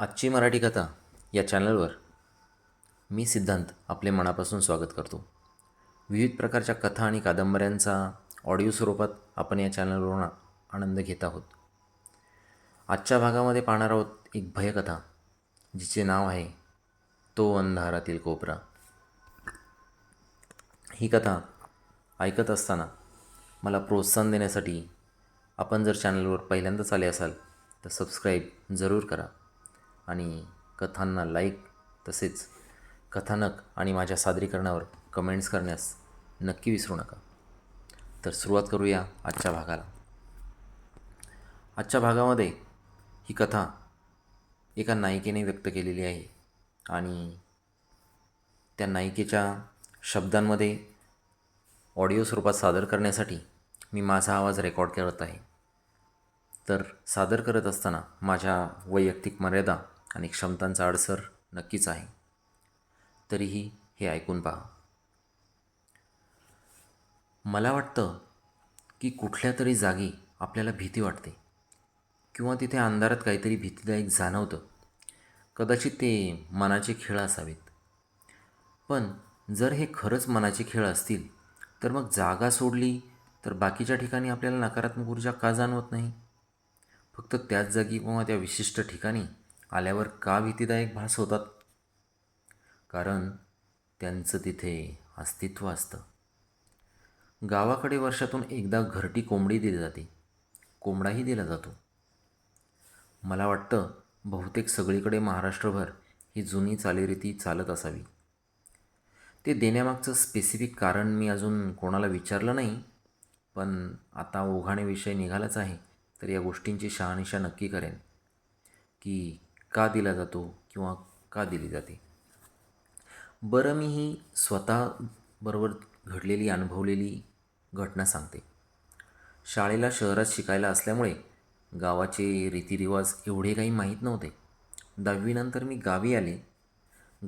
आजची मराठी कथा या चॅनलवर मी सिद्धांत आपले मनापासून स्वागत करतो. विविध प्रकारच्या कथा आणि कादंबऱ्यांचा ऑडिओ स्वरूपात आपण या चॅनलवरून आनंद घेत आहोत. आजच्या भागामध्ये पाहणार आहोत एक भयकथा जिचे नाव आहे तो अंधारातील कोपरा. ही कथा ऐकत असताना मला प्रोत्साहन देण्यासाठी आपण जर चॅनलवर पहिल्यांदाच आले असाल तर सबस्क्राईब जरूर करा. आणि कथांना लाईक तसेच कथानक आणि माझ्या सादरीकरणावर कमेंट्स करण्यास नक्की विसरू नका. तर सुरुवात करूया आजच्या भागाला. आजच्या भागामध्ये ही कथा एका नायिकेने व्यक्त केलेली आहे आणि त्या नायिकेच्या शब्दांमध्ये ऑडिओ स्वरूपात सादर करण्यासाठी मी माझा आवाज रेकॉर्ड करत आहे. तर सादर करत असताना माझ्या वैयक्तिक मर्यादा आणि क्षमतांचा अडसर नक्कीच आहे. तरीही हे ऐकून पहा. मला वाटतं की कुठल्या तरी जागी आपल्याला भीती वाटते किंवा तिथे अंधारात काहीतरी भीतीदायक जाणवतं. कदाचित ते मनाचे खेळ असावेत. पण जर हे खरंच मनाचे खेळ असतील तर मग जागा सोडली तर बाकीच्या ठिकाणी आपल्याला नकारात्मक ऊर्जा का जाणवत नाही? फक्त त्याच जागी किंवा त्या विशिष्ट ठिकाणी आल्यावर का भीतीदायक भास होतात? कारण त्यांचं तिथे अस्तित्व असतं. गावाकडे वर्षातून एकदा घरटी कोंबडी दिली जाते. कोंबडाही दिला जातो. मला वाटतं बहुतेक सगळीकडे महाराष्ट्रभर ही जुनी चालीरीती चालत असावी. ते देण्यामागचं स्पेसिफिक कारण मी अजून कोणाला विचारलं नाही पण आता ओघाणे विषय निघालाच आहे तर या गोष्टींची शहानिशा नक्की करेन. की का दिला जातो किंवा का दिली जाते? बरं मी ही स्वतःबरोबर घडलेली अनुभवलेली घटना सांगते. शाळेला शहरात शिकायला असल्यामुळे गावाचे रीतिरिवाज एवढे काही माहीत नव्हते. दहावीनंतर मी गावी आले.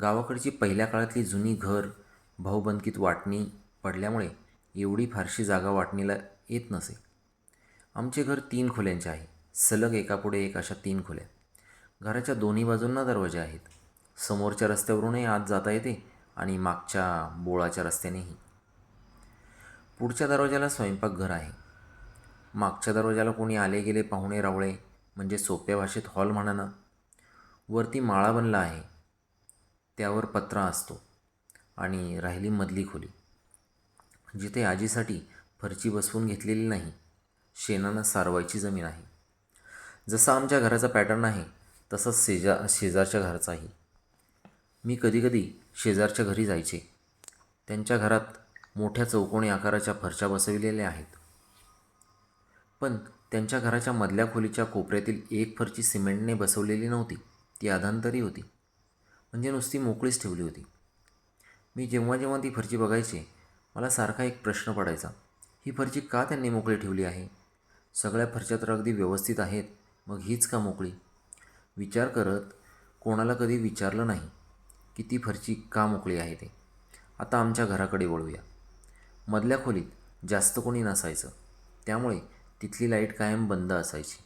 गावाकडची पहिल्या काळातली जुनी घर भाऊबंदकीत वाटणी पडल्यामुळे एवढी फारशी जागा वाटणीला येत नसे. आमचे घर तीन खोल्यांचे आहे. सलग एकापुढे एक अशा तीन खोल्या. घराच्या दोन्ही बाजूंना दरवाजे आहेत. समोरच्या रस्त्यावरूनही आत जाता येते आणि मागच्या बोळाच्या रस्त्यानेही. पुढच्या दरवाजाला स्वयंपाकघर आहे. मागच्या दरवाजाला कोणी आले गेले पाहुणे रावळे म्हणजे सोप्या भाषेत हॉल म्हणा ना वरती माळा बनला आहे. त्यावर पत्रा असतो आणि राहिली मधली खोली. जिथे आजीसाठी फरची बसवून घेतलेली नाही शेणानं सारवायची जमीन आहे. जसा आमच्या घराचा पॅटर्न आहे तसंच शेजा शेजारच्या घराचाही. मी कधीकधी शेजारच्या घरी जायचे. त्यांच्या घरात मोठ्या चौकोनी आकाराच्या फरच्या बसविलेल्या आहेत. पण त्यांच्या घराच्या मधल्या खोलीच्या कोपऱ्यातील एक फरची सिमेंटने बसवलेली नव्हती. ती अधांतरी होती. म्हणजे नुसती मोकळीच ठेवली होती. मी जेव्हा जेव्हा ती फरची बघायचे मला सारखा एक प्रश्न पडायचा. ही फरची का त्यांनी मोकळी ठेवली आहे? सगळ्या फरच्या तर अगदी व्यवस्थित आहेत. मग हीच का मोकळी? विचार करत कोणाला कधी विचारलं नाही की ती फरची का मोकळी आहे ते. आता आमच्या घराकडे वळूया. मधल्या खोलीत जास्त कोणी नसायचं. त्यामुळे तिथली लाइट कायम बंद असायची.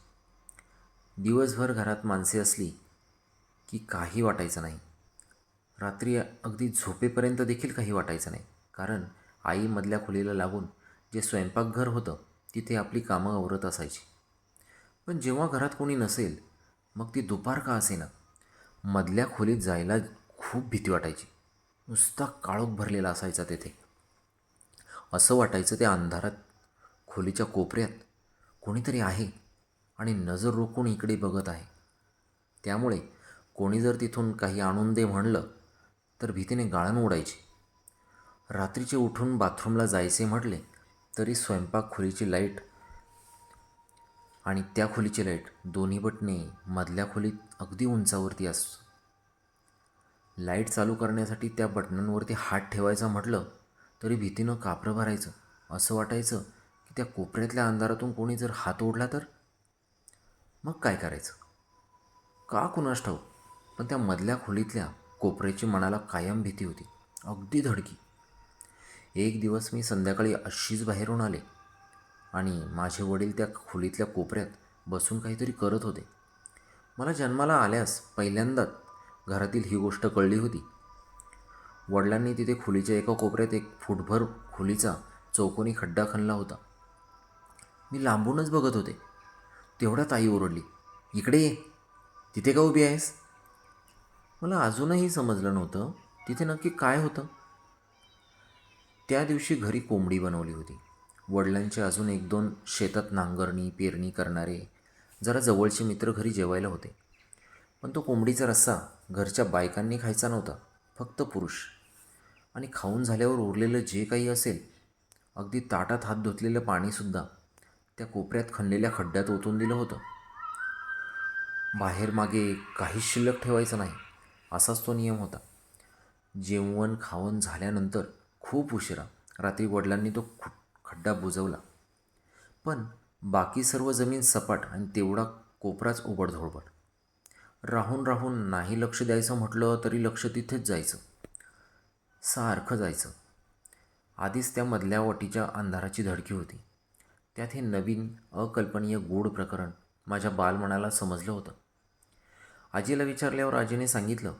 दिवसभर घरात माणसे असली की काही वाटायचं नाही. रात्री अगदी झोपेपर्यंत देखील काही वाटायचं नाही. कारण आई मधल्या खोलीला लागून जे स्वयंपाकघर होतं तिथे आपली कामं आवरत असायची. पण जेव्हा घरात कोणी नसेल मग ती दुपार का असेना? मधल्या खोलीत जायला खूप भीती वाटायची. नुसता काळोख भरलेला असायचा तेथे. असं वाटायचं त्या अंधारात खोलीच्या कोपऱ्यात कोणीतरी आहे आणि नजर रोखून इकडे बघत आहे. त्यामुळे कोणी जर तिथून काही आणून दे म्हणलं तर भीतीने गाळण उडायची रात्रीचे उठून बाथरूमला जायचे म्हटले तरी स्वयंपाक खोलीची लाइट आणि त्या खोलीची लाइट दोन्ही बटणे मधल्या खोलीत अगदी उंचावरती अस लाइट चालू करण्यासाठी त्या बटणांवरती हात ठेवायचा म्हटलं तरी भीतीनं कापरं भरायचं. असं वाटायचं की त्या कोपऱ्यातल्या अंधारातून कोणी जर हात ओढला तर? मग काय करायचं? का कुणास ठाऊ पण त्या मधल्या खोलीतल्या कोपऱ्याची मनाला कायम भीती होती. अगदी धडकी. एक दिवस मी संध्याकाळी अशीच बाहेरून आले. आणि माझे वडील त्या खोलीतल्या कोपऱ्यात बसून काहीतरी करत होते. मला जन्माला आल्यास पहिल्यांदाच घरातील ही गोष्ट कळली होती. वडिलांनी तिथे खोलीच्या एका कोपऱ्यात एक फुटभर खोलीचा चौकोनी खड्डा खणला होता. मी लांबूनच बघत होते. तेवढ्यात आई ओरडली इकडे ये. तिथे का उभी आहेस? मला अजूनही समजलं नव्हतं. तिथे नक्की काय होतं? त्या दिवशी घरी कोंबडी बनवली होती. वडिलांचे अजून एक दोन शेतात नांगरणी पेरणी करणारे जरा जवळचे मित्र घरी जेवायला होते. पण तो कोंबडीचा रस्सा घरच्या बायकांनी खायचा नव्हता फक्त पुरुष. आणि खाऊन झाल्यावर उरलेलं जे काही असेल अगदी ताटात हात धुतलेलं पाणीसुद्धा त्या कोपऱ्यात खणलेल्या खड्ड्यात ओतून दिलं होतं. बाहेर मागे काहीच शिल्लक ठेवायचं नाही असाच तो नियम होता. जेवण खावण झाल्यानंतर खूप उशिरा रात्री वडिलांनी तो खु खड्डा बुजवला. पण बाकी सर्व जमीन सपाट आणि तेवढा कोपराच उबडधोबड राहून राहून नाही लक्ष द्यायचं म्हटलं तरी लक्ष तिथेच जायचं. सारखं जायचं. आधीच त्या मधल्या वटीच्या अंधाराची धडकी होती. त्यात हे नवीन अकल्पनीय गूढ प्रकरण माझ्या बालमनाला समजलं होतं. आजीला विचारल्यावर आजीने सांगितलं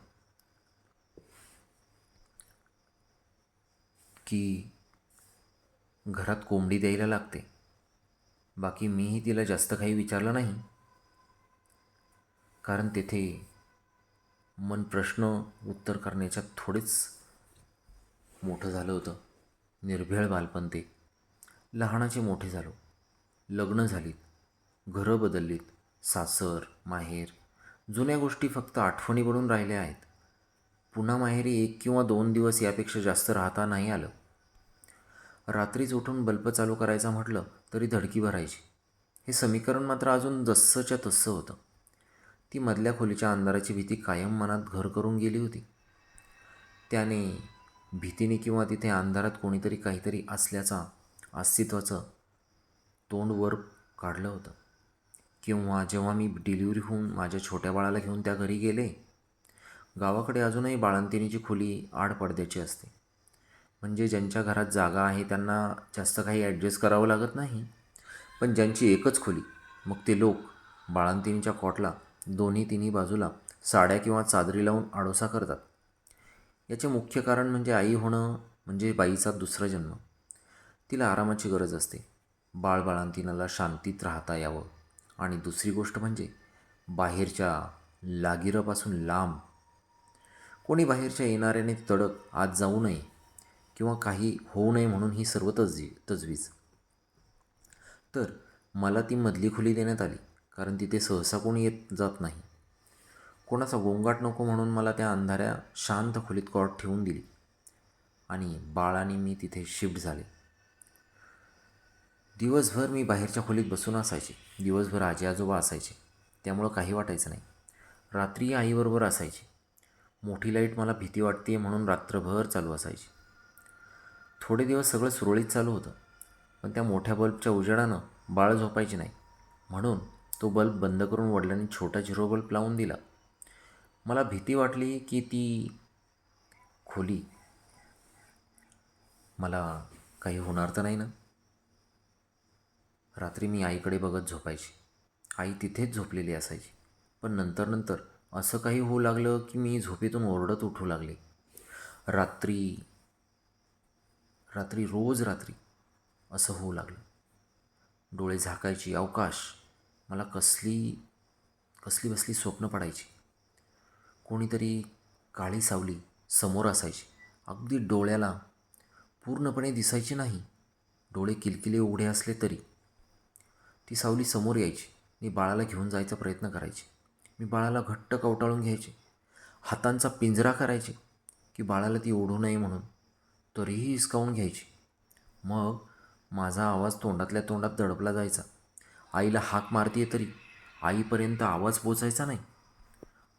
की घरात कोंबडी द्यायला लागते. बाकी मीही तिला जास्त काही विचारलं नाही. कारण तेथे मन प्रश्न उत्तर करण्याच्या थोडेच मोठं झालं होतं. निर्भेळ बालपण ते. लहानाचे मोठे झालो. लग्न झालीत. घरं बदललीत. सासर माहेर. जुन्या गोष्टी फक्त आठवणी बनून राहिल्या आहेत. पुन्हा माहेरी एक किंवा दोन दिवस यापेक्षा जास्त राहता नाही आलं. रात्रीच उठून बल्ब चालू करायचा म्हटलं तरी धडकी भरायची. हे समीकरण मात्र अजून जसंच्या तस्सं होतं. ती मधल्या खोलीच्या अंधाराची भीती कायम मनात घर करून गेली होती. त्याने भीतीने किंवा तिथे अंधारात कोणीतरी काहीतरी असल्याचा अस्तित्वाचं तोंड वर काढलं होतं. किंवा जेव्हा मी डिलिव्हरी होऊन माझ्या छोट्या बाळाला घेऊन त्या घरी गेले गावाकडे अजूनही बाळंतिणीची खोली आड पडद्याची असते. म्हणजे ज्यांच्या घरात जागा आहे त्यांना जास्त काही ॲडजस्ट करावं लागत नाही. पण ज्यांची एकच खोली मग ते लोक बाळंतिणीच्या कॉटला दोन्ही तिन्ही बाजूला साड्या किंवा चादरी लावून आडोसा करतात. याचे मुख्य कारण म्हणजे आई होणं म्हणजे बाईचा दुसरा जन्म. तिला आरामाची गरज असते. बाळबाळंतीनाला शांतीत राहता यावं. आणि दुसरी गोष्ट म्हणजे बाहेरच्या लागिरापासून लांब. कोणी बाहेरच्या येणाऱ्याने तडक आत जाऊ नये किंवा काही होऊ नये म्हणून ही सर्व तजवी तजवीज. तर मला ती मधली खुली देण्यात आली कारण तिथे सहसा कोणी येत जात नाही. कोणाचा गोंगाट नको म्हणून मला त्या अंधाऱ्या शांत खोलीत कॉट ठेवून दिली. आणि बाळ आणि मी तिथे शिफ्ट झाले. दिवसभर मी बाहेरच्या खोलीत बसून असायचे. दिवसभर आजी आजोबा असायचे. त्यामुळं काही वाटायचं नाही. रात्री आईबरोबर असायची. मोठी लाइट मला भीती वाटते म्हणून रात्रभर चालू असायची. थोडे दिवस सगळं सुरळीत चालू होतं. पण त्या मोठ्या बल्बच्या उजेडानं बाळ झोपायचे नाही. म्हणून तो बल्ब बंद करून वडिलांनी छोटा झिरो बल्ब लावून दिला. मला भीती वाटली की ती खोली मला काही होणार तर नाही ना? रात्री मी आईकडे बघत झोपायची. आई तिथेच झोपलेली असायची. पण नंतर नंतर असं काही होऊ लागलं की मी झोपेतून ओरडत उठू लागले. रात्री रात्री रोज रात्री असं होऊ लागलं. डोळे झाकायची अवकाश मला कसली कसली बसली स्वप्न पडायची. कोणीतरी काळी सावली समोर असायची. अगदी डोळ्याला पूर्णपणे दिसायची नाही. डोळे किलकिले उघडे असले तरी. ती सावली समोर यायची. मी बाळाला घेऊन जायचा प्रयत्न करायचे. मी बाळाला घट्ट कवटाळून घ्यायचे. हातांचा पिंजरा करायचे की बाळाला ती ओढू नये म्हणून. तरीही हिसकावून घ्यायची. मग माझा आवाज तोंडातल्या तोंडात दडपला जायचा. आईला हाक मारतीये तरी आईपर्यंत आवाज पोचायचा नाही.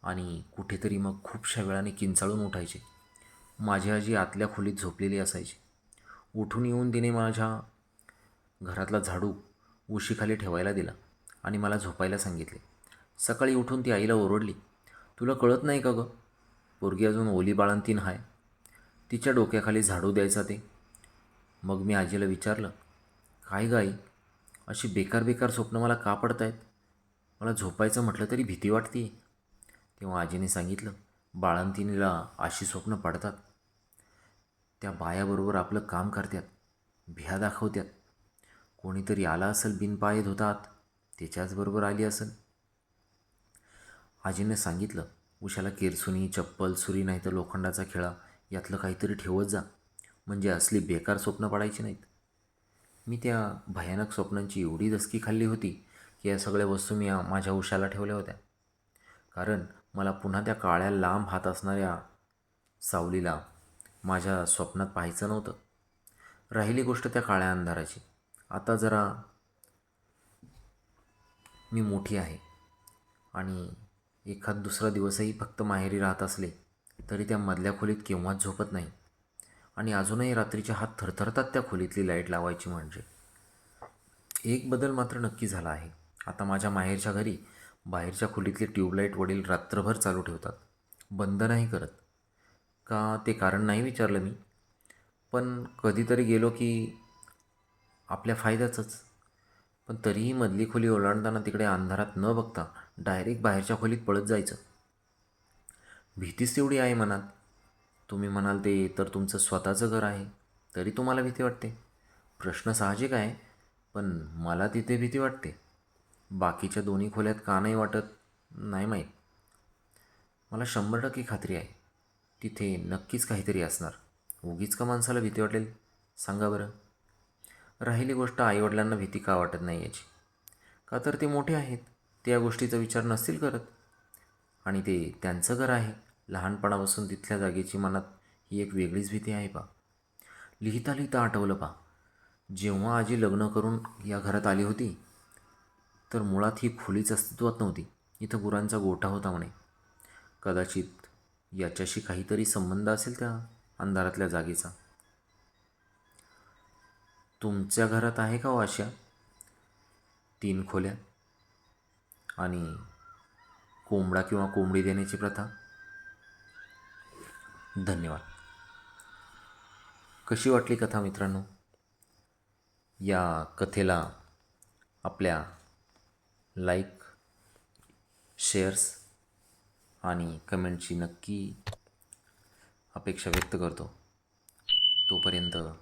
आणि कुठेतरी मग खूपशा वेळाने किंचाळून उठायचे. माझी आजी आतल्या खोलीत झोपलेली असायची. उठून येऊन तिने माझ्या घरातला झाडू उशीखाली ठेवायला दिला आणि मला झोपायला सांगितले. सकाळी उठून ती आईला ओरडली. तुला कळत नाही का गं? पोरगी अजून ओली बाळंतीन आहे तिच्या डोक्याखाली झाडू द्यायचा ते. मग मी आजीला विचारलं काय गाई अशी बेकार बेकार स्वप्न मला का पडत आहेत मला झोपायचं म्हटलं तरी भीती वाटते तेव्हा आजीने सांगितलं बाळंतिनीला अशी स्वप्न पडतात. त्या बायाबरोबर आपलं काम करतात भ्या दाखवतात. कोणीतरी आला असेल बिनपाये धुतात त्याच्याचबरोबर आली असेल. आजीने सांगितलं उशाला केरसुनी चप्पल सुरी नाही तर लोखंडाचा खेळा यातलं काहीतरी ठेवत जा. म्हणजे असली बेकार स्वप्न पडायची नाहीत. मी त्या भयानक स्वप्नांची एवढी दसकी खाल्ली होती की या सगळ्या वस्तू मी माझ्या उशाला ठेवल्या होत्या. कारण मला पुन्हा त्या काळ्या लांब हात असणाऱ्या सावलीला माझ्या स्वप्नात पाहायचं नव्हतं. राहिली गोष्ट त्या काळ्या अंधाराची. आता जरा मी मोठी आहे आणि एखाद दुसरा दिवसही फक्त माहेरी राहत असले तरी त्या मधल्या खोलीत केव्हाच झोपत नाही. आणि अजूनही रात्रीचे हात थरथरतात त्या खोलीतली लाइट लावायची म्हणजे. एक बदल मात्र नक्की झाला आहे. आता माझ्या माहेरच्या घरी बाहेरच्या खोलीतले ट्यूबलाईट वडील रात्रभर चालू ठेवतात. बंद नाही करत. का ते कारण नाही विचारलं मी. पण कधीतरी गेलो की आपल्या फायद्याचंच. पण तरीही मधली खोली ओलांडताना तिकडे अंधारात न बघता डायरेक्ट बाहेरच्या खोलीत पळत जायचं. भीतीच तेवढी आहे मनात. तुम्ही म्हणाल ते तर तुमचं स्वतःचं घर आहे तरी तुम्हाला भीती वाटते. प्रश्न साहजिक आहे पण मला तिथे भीती वाटते. बाकीच्या दोन्ही खोल्यात का नाही वाटत नाही माहीत. मला शंभर टक्के खात्री आहे. तिथे नक्कीच काहीतरी असणार. उगीच का माणसाला भीती वाटेल? सांगा बरं. राहिली गोष्ट आईवडिलांना भीती का वाटत नाही याची? का तर ते मोठे आहेत ते या गोष्टीचा विचार नसतील करत. आणि ते त्यांचं घर आहे. लहानपणापासून तिथल्या जागेची मनात ही एक वेगळीच भीती आहे पा. लिहिता लिहिता आठवलं पा. जेव्हा आजी लग्न करून या घरात आली होती तर मुळात ही खोलीच अस्तित्वात नव्हती. इथं गुरांचा गोठा होता म्हणे. कदाचित याच्याशी काहीतरी संबंध असेल त्या अंधारातल्या जागेचा. तुमच्या घरात आहे का हो वाशा अशा तीन खोल्या आणि कोंबडा किंवा कोंबडी देण्याची प्रथा? धन्यवाद. कशी वाटली कथा मित्रांनो? या कथेला आपल्या लाईक शेअर्स आणि कमेंटची नक्की अपेक्षा व्यक्त करतो. तोपर्यंत